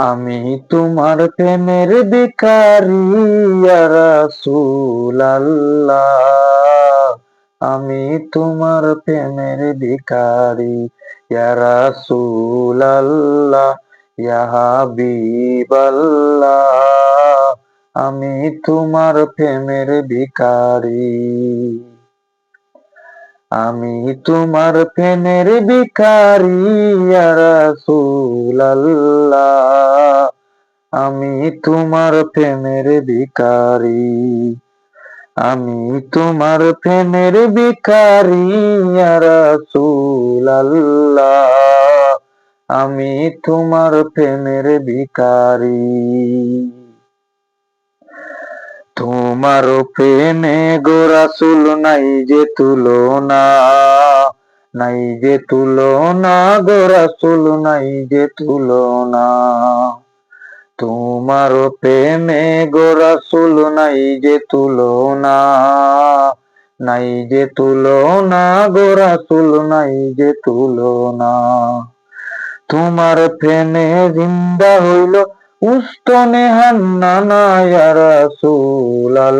আমি তোমার প্রেমের বেকারি রাসূলুল্লাহ। আমি তোমার প্রেমের ইয়া হাবিবাল্লাহ। আমি তোমার প্রেমের ভিখারি। আমি তোমার ভিখারি ইয়া রাসূলুল্লাহ। আমি তোমার প্রেমের ভিখারি। আমি তোমার প্রেমের ইয়া রাসূলুল্লাহ। আমি তোমার প্রেমের ভিখারি। তোমার প্রেমে গো রাসূল, নাই যে তুলনা, নাই যে তুলনা গো রাসূল, নাই যে তুলনা। তোমার প্রেমে গো রাসূল, নাই যে তুলনা, নাই যে তুলনা গো রাসূল, নাই যে তুলনা। তোমার প্রেমে জিন্দা হইল রাসূলুল্লাহ,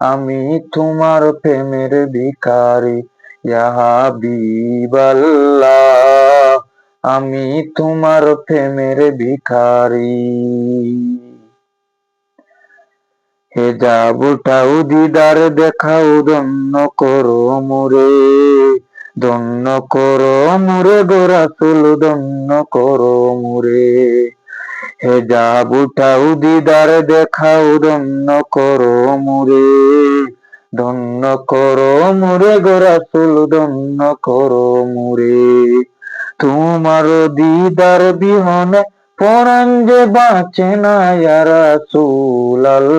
আমি তোমার প্রেমের ভিখারি আমি তোমার প্রেমের ভিখারি। হে যাবটাও দিদার দেখাও দন্য করো মুরে দন্য করো মুরে গোরাসুল দন্য করো মুরে। হে যা যাবটাও দিদার দেখাও দন্য করো মুরে। ধন্য করো মুরে গোরাসুল ধন্য করো মুরে। তোমার দিদার বিহনে পরাণ যে বাঁচে না রাসূলুল্লাহ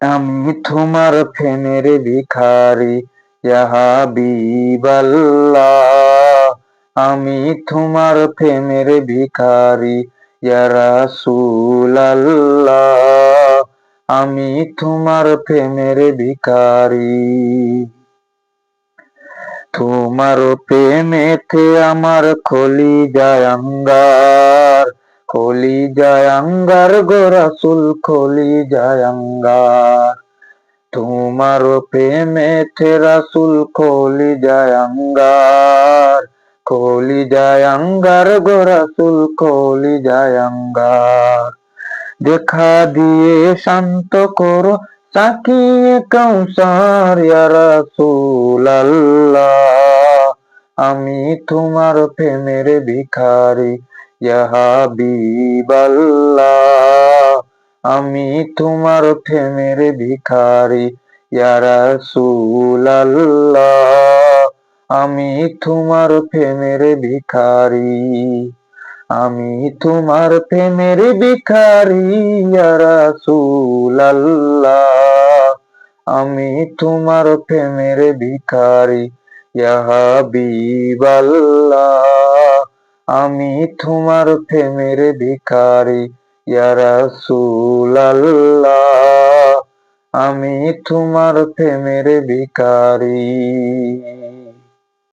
আমি তোমার ফেনের ভিখারি হাবিবাল্লাহ, আমি তোমার প্রেমের ভিখারি। রাসূলুল্লাহ, আমি তোমার প্রেমের ভিখারি। তোমার প্রেমেতে আমার খলি যায় অঙ্গার খলি যায় অঙ্গার গো রাসূল খলি যায় অঙ্গার তোমার প্রেমেতে রাসূল খলি যায় অঙ্গার খলি যায় অঙ্গার গো রাসূল খলি যায় অঙ্গার দেখা দিয়ে শান্ত করো, তাকিয়ে কৌসার ইয়া রাসূলুল্লাহ আমি তোমার প্রেমের ভিখারি, ইয়া হাবিবাল্লাহ আমি তোমার প্রেমের ভিখারি, ইয়া রাসূলুল্লাহ। আমি তোমার প্রেমের ভিখারি, আমি তোমার প্রেমের ভিখারি, ইয়া রাসূলুল্লাহ। আমি তোমার প্রেমের ভিখারি, ইয়া হাবিবাল্লাহ। আমি তোমার প্রেমের ভিখারি ইয়া আমি তোমার প্রেমের ভিখারি।